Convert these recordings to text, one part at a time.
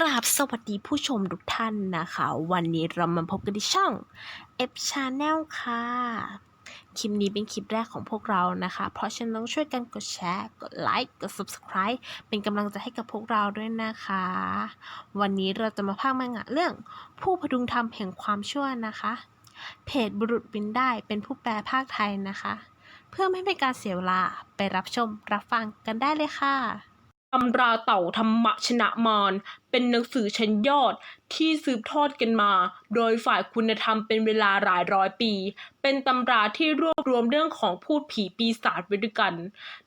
กราบสวัสดีผู้ชมทุกท่านนะคะ วันนี้เรามาพบกันที่ช่อง F Channel ค่ะ คลิปนี้เป็นคลิปแรกของพวกเรานะคะ เพราะฉะนั้นต้องช่วยกันกดแชร์ กดไลค์ กด Subscribe เป็นกำลังใจให้กับพวกเราด้วยนะคะ วันนี้เราจะมาพากมังะเรื่อง ผู้พดุงธรรมแห่งความชั่วนะคะ เพจบุรุษบินได้เป็นผู้แปลภาคไทยนะคะ เพื่อไม่ให้เป็นการเสียเวลาไปรับชมรับฟังกันได้เลยค่ะ ตำราเต่าธรรมชนะมาร เป็นหนังสือชั้นยอดที่สืบทอดกันมา โดยฝ่ายคุณธรรมเป็นเวลาหลายร้อยปี เป็นตำราที่รวบรวมเรื่องของพูดผีปีศาจไว้ด้วยกัน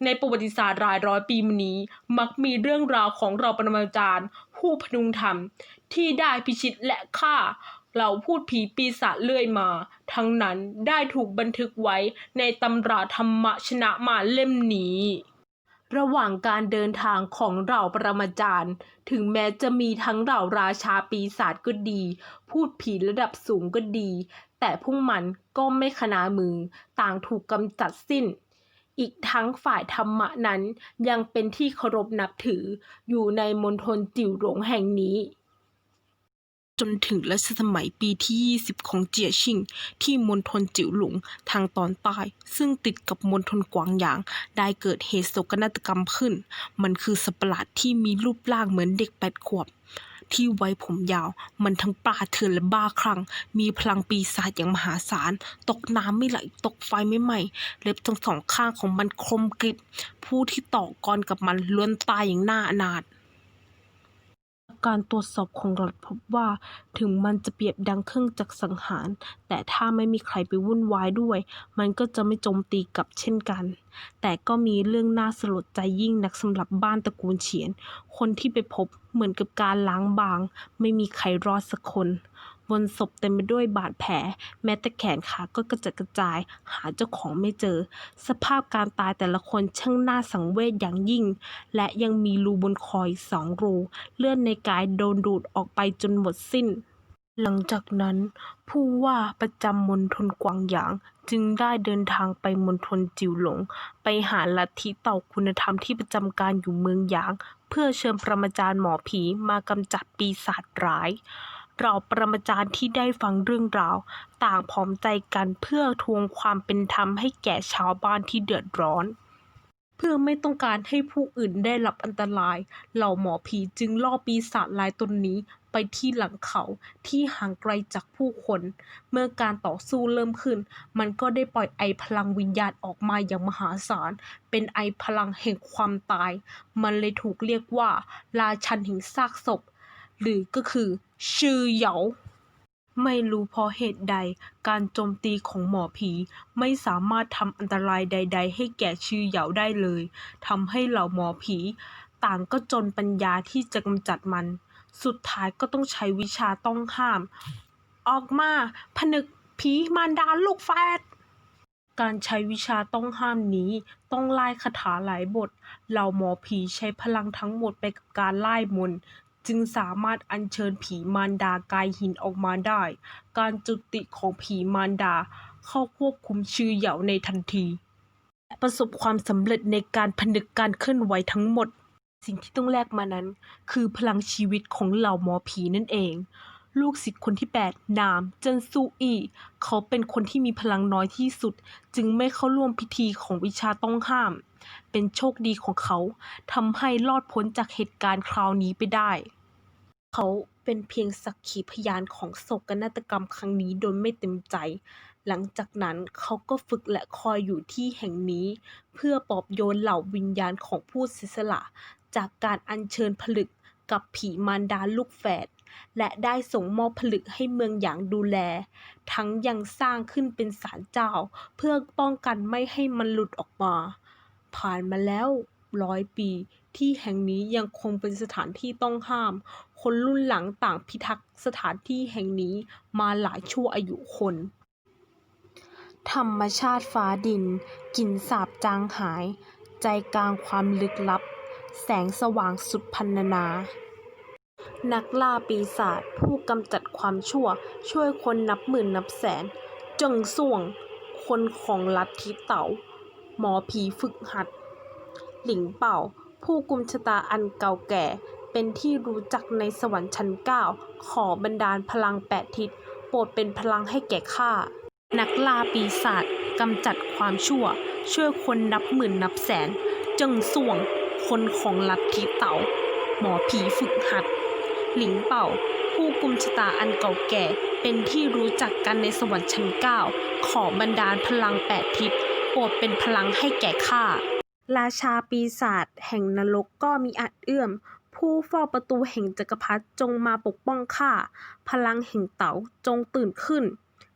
ในประวัติศาสตร์หลายร้อยปีมานี้ มักมีเรื่องราวของเราปรมาจารย์ ผู้พนุงธรรม ที่ได้พิชิตและฆ่าเราพูดผีปีศาจเลื่อยมา ทั้งนั้นได้ถูกบันทึกไว้ในตำราธรรมชนะมารเล่มนี้ ระหว่างการเดินทางของเหล่าปรมาจารย์ ถึงแม้จะมีทั้งเหล่าราชาปีศาจก็ดี พูดผีระดับสูงก็ดี แต่พวกมันก็ไม่ขนามือ ต่างถูกกำจัดสิ้น อีกทั้งฝ่ายธรรมะนั้นยังเป็นที่เคารพนับถืออยู่ในมณฑลจิ๋วหลงแห่งนี้ จนถึงรัชสมัยปีที่ 20 ของเจียชิง ที่มณฑลจิ๋วหลงทางตอนใต้ ซึ่งติดกับมณฑลกวางหยาง ได้เกิดเหตุโศกนาฏกรรมขึ้น มันคือสัตว์ประหลาดที่มีรูปร่างเหมือนเด็กแปดขวบที่ไว้ผมยาว มันทั้งปลาเถื่อนและบ้าคลั่ง มีพลังปีศาจอย่างมหาศาล ตกน้ำไม่ไหล ตกไฟไม่ไหม้ เล็บทั้งสองข้างของมันคมกริบ ผู้ที่ต่อกรกับมันล้วนตายอย่างน่าอนาถ การตรวจสอบของรัฐพบว่า ถึงมันจะเปรียบดังเครื่องจักรสังหาร แต่ถ้าไม่มีใครไปวุ่นวายด้วย มันก็จะไม่โจมตีกลับเช่นกัน แต่ก็มีเรื่องน่าสลดใจยิ่งนักสำหรับบ้านตระกูลเฉียน คนที่ไปพบเหมือนกับการล้างบาง ไม่มีใครรอดสักคน บนศพเต็มไปด้วยบาดแผล แม้แต่แขนขาก็กระจัดกระจาย หาเจ้าของไม่เจอ สภาพการตายแต่ละคนช่างน่าสังเวชอย่างยิ่ง และยังมีรูบนคออีกสองรู เลือดในกายโดนดูดออกไปจนหมดสิ้น หลังจากนั้น ผู้ว่าประจำมณฑลกวางหยางจึงได้เดินทางไปมณฑลจิวหลง ไปหาลัทธิเต่าคุณธรรมที่ประจำการอยู่เมืองหยาง เพื่อเชิญประมาจารย์หมอผีมากำจัดปีศาจร้าย เราปรมาจารย์ที่ได้ฟังเรื่องราว ต่างพร้อมใจกันเพื่อทวงความเป็นธรรมให้แก่ชาวบ้านที่เดือดร้อน เพื่อไม่ต้องการให้ผู้อื่นได้รับอันตราย เหล่าหมอผีจึงล่อปีศาจลายตนนี้ไปที่หลังเขาที่ห่างไกลจากผู้คน เมื่อการต่อสู้เริ่มขึ้น มันก็ได้ปล่อยไอพลังวิญญาณออกมาอย่างมหาศาล เป็นไอพลังแห่งความตาย มันเลยถูกเรียกว่า ราชันแห่งซากศพ หรือก็คือ ชื่อเหยาไม่รู้เพราะเหตุใด การโจมตีของหมอผีไม่สามารถทำอันตรายใด ๆ ให้แก่ชื่อเหยาได้เลยทำให้เหล่าหมอผี ต่างก็จนปัญญาที่จะกำจัดมัน สุดท้ายก็ต้องใช้วิชาต้องห้าม ออกมา ผนึกผีมารดาลูกแฟดการใช้วิชาต้องห้ามนี้ต้องไล่คาถาหลายบท เหล่าหมอผีใช้พลังทั้งหมดไปกับการไล่มน จึงสามารถอัญเชิญผีมารดากายหินออกมาได้ การจุติของผีมารดาเข้าควบคุมชื่อเหยาในทันทีและประสบความสำเร็จในการผนึกการเคลื่อนไหวทั้งหมด สิ่งที่ต้องแลกมานั้น คือพลังชีวิตของเหล่าหมอผีนั่นเอง ลูกศิษย์คนที่ 8 นามเจินซูอีเขาเป็นคนที่มีพลังน้อยที่สุด จึงไม่เข้าร่วมพิธีของวิชาต้องห้าม เป็นโชคดีของเขาทำให้รอดพ้นจากเหตุการณ์คราวนี้ไปได้ เขาเป็นเพียงสักขีพยานของโศกนาฏกรรมครั้งนี้โดยไม่เต็มใจ หลังจากนั้นเขาก็ฝึกและคอยอยู่ที่แห่งนี้ เพื่อปลอบโยนเหล่าวิญญาณของผู้เสียสละ จากการอัญเชิญผลึกกับผีมารดาลูกแฝด และได้ส่งมอบผลึกให้เมืองหยางดูแล ทั้งยังสร้างขึ้นเป็นศาลเจ้า เพื่อป้องกันไม่ให้มันหลุดออกมา ผ่านมาแล้วร้อยปี ที่แห่งนี้ยังคงเป็นสถานที่ต้องห้าม คนรุ่นหลังต่างพิทักษ์สถานที่แห่งนี้มาหลายชั่วอายุคน ธรรมชาติฟ้าดินกลิ่นสาบจางหาย ใจกลางความลึกลับ แสงสว่างสุดพันนา นักล่าปีศาจผู้กำจัดความชั่ว ช่วยคนนับหมื่นนับแสนจงส่วง คนของลัทธิเต๋าหมอผีฝึกหัด หลิงเป่าผู้กุมชะตาอันเก่าแก่ เป็นที่รู้จักในสวรรค์ชั้นเก้าขอบันดาลพลังแปดทิศโปรดเป็นพลังให้แก่ข้า นักล่าปีศาจกำจัดความชั่ว ช่วยคนนับหมื่นนับแสน จึงส่วง คนของลัทธิเต่า หมอผีฝึกหัด หลิงเป่า ผู้กุมชะตาอันเก่าแก่ เป็นที่รู้จักกันในสวรรค์ชั้นเก้าขอบันดาลพลังแปดทิศโปรดเป็นพลังให้แก่ข้า ราชาปีศาจแห่งนรกก็มีอาจเอื้อม ผู้เฝ้าประตูแห่งจักรพรรดิจงมาปกป้องข้า พลังแห่งเต๋าจงตื่นขึ้น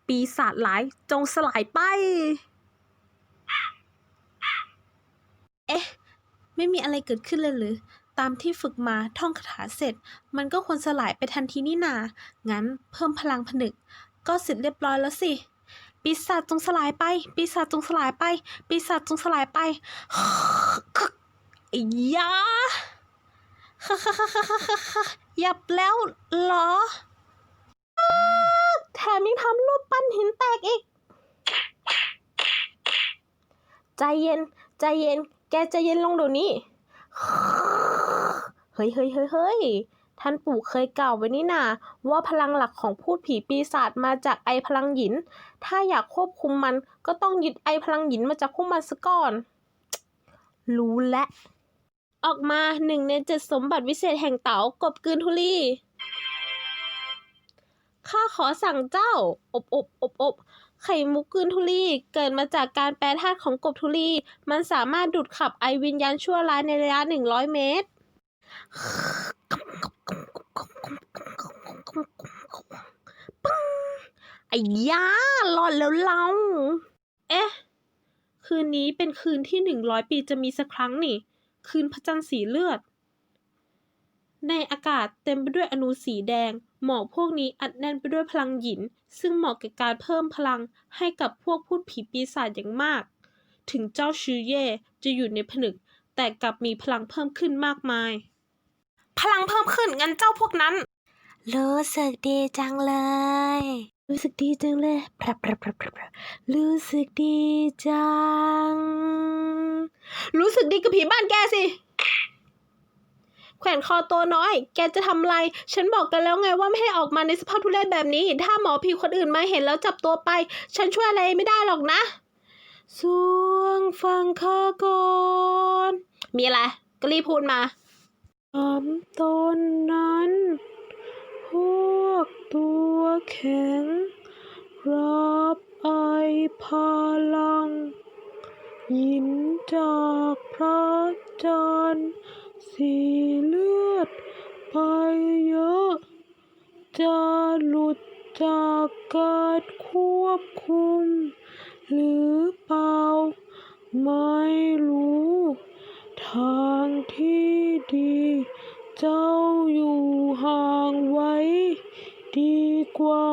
ปีศาจร้ายจงสลายไป เอ๊ะ ไม่มีอะไรเกิดขึ้นเลยหรือ ตามที่ฝึกมาท่องคาถาเสร็จ มันก็ควรสลายไปทันทีนี่นา งั้นเพิ่มพลังผนึก ก็เสร็จเรียบร้อยแล้วสิ ปีศาจจงสลายไป ปีศาจจงสลายไป ปีศาจจงสลายไปยาฮ่าฮ่าฮ่าฮ่าฮ่าฮ่าหยับแล้วเหรอ แถมยังทำรูปปั้นหินแตกอีก ใจเย็น ใจเย็น แกใจเย็นลงเดี๋ยวนี้ เฮ้ยเฮ้ยเฮ้ยเฮ้ย ท่านปู่เคยกล่าวไว้นี่นาว่าพลังหลักของพูดผีปีศาจมาจากไอพลังหยิน ถ้าอยากควบคุมมันก็ต้องยึดไอพลังหยินมาจากพวกมันซะก่อน รู้และ ออกมาหนึ่งในเจ็ดสมบัติวิเศษแห่งเต๋ากบกืนทุลีข้าขอสั่งเจ้า อบอบอบอบไข่มุกกืนทุลีเกิดมาจากการแปรธาตุของกบทุลีมันสามารถดูดขับไอวิญญาณชั่วร้ายในระยะหนึ่งร้อยเมตร ปึ้งไอ้ย่ารอดแล้วเรา เอ๊ะ คืนนี้เป็นคืนที่หนึ่งร้อยปีจะมีสักครั้งนี่ คืนพระจันทร์สีเลือด ในอากาศเต็มไปด้วยอนุสีแดง หมอกพวกนี้อัดแน่นไปด้วยพลังหยิน ซึ่งเหมาะกับการเพิ่มพลังให้กับพวกพูดผีปีศาจอย่างมาก ถึงเจ้าชือเย่จะอยู่ในผนึก แต่กลับมีพลังเพิ่มขึ้นมากมาย พลังเพิ่มขึ้นงั้นเจ้าพวกนั้น รู้สึกดีจังเลย รู้สึกดีจังเลยพรับพรับพรับพรับพรับรู้สึกดีจัง รู้สึกดีกับผีบ้านแกสิ แขวนคอตัวน้อย แกจะทำอะไร ฉันบอกกันแล้วไงว่าไม่ให้ออกมาในสภาพทุเรศแบบนี้ ถ้าหมอผีคนอื่นมาเห็นแล้วจับตัวไป ฉันช่วยอะไรไม่ได้หรอกนะสวงฟังข้าก่อน มีอะไร ก็รีบพูดมา ตอนต้นนั้น พวกตัวแข็ง รับไอพลัง ยินจากพระจันทร์สีเลือดไปเยอะ จะหลุดจากการควบคุม หรือเปล่า ไม่รู้ ทางที่ ดีเจ้าอยู่ห่างไว้ ดีกว่า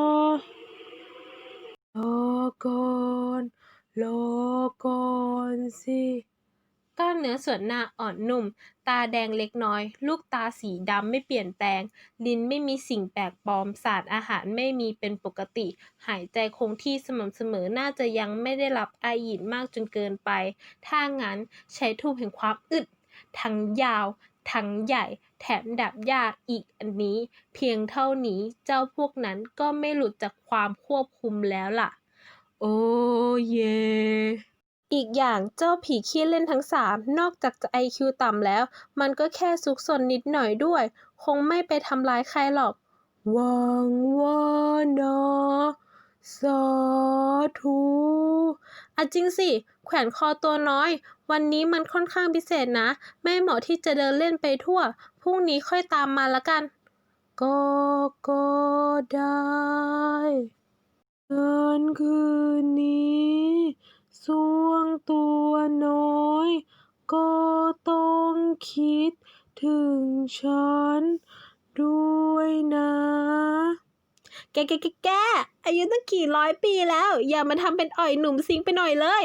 รอก่อนรอก่อนสิก้าเนื้อส่วนหน้าอ่อนนุ่ม ตาแดงเล็กน้อย ลูกตาสีดำไม่เปลี่ยนแปลง ลิ้นไม่มีสิ่งแปลกปลอม สารอาหารไม่มีเป็นปกติ หายใจคงที่สม่ำเสมอ น่าจะยังไม่ได้รับไอหยินมากจนเกินไป ถ้างั้นใช้ทูบแห่งความอึด ทั้งยาว ทั้งใหญ่แถมดับยากอีกอันนี้ เพียงเท่านี้เจ้าพวกนั้นก็ไม่หลุดจากความควบคุมแล้วล่ะ โอ้เย อีกอย่างเจ้าผีขี้เล่นทั้งสามนอกจากจะไอคิวต่ำแล้ว มันก็แค่ซุกซนนิดหน่อยด้วย คงไม่ไปทำร้ายใครหรอกหวังว่านะ สาธุอะจริงสิ แขวนคอตัวน้อย วันนี้มันค่อนข้างพิเศษนะไม่เหมาะที่จะเดินเล่นไปทั่ว พรุ่งนี้ค่อยตามมาละกัน ก็ก็ได้เงินคืนนี้สวงตัวน้อย ก็ต้องคิดถึงฉันด้วยนะ แกแกแกแกอายุตั้งกี่ร้อยปีแล้ว อย่ามาทำเป็นอ่อยหนุ่มซิงไปหน่อยเลย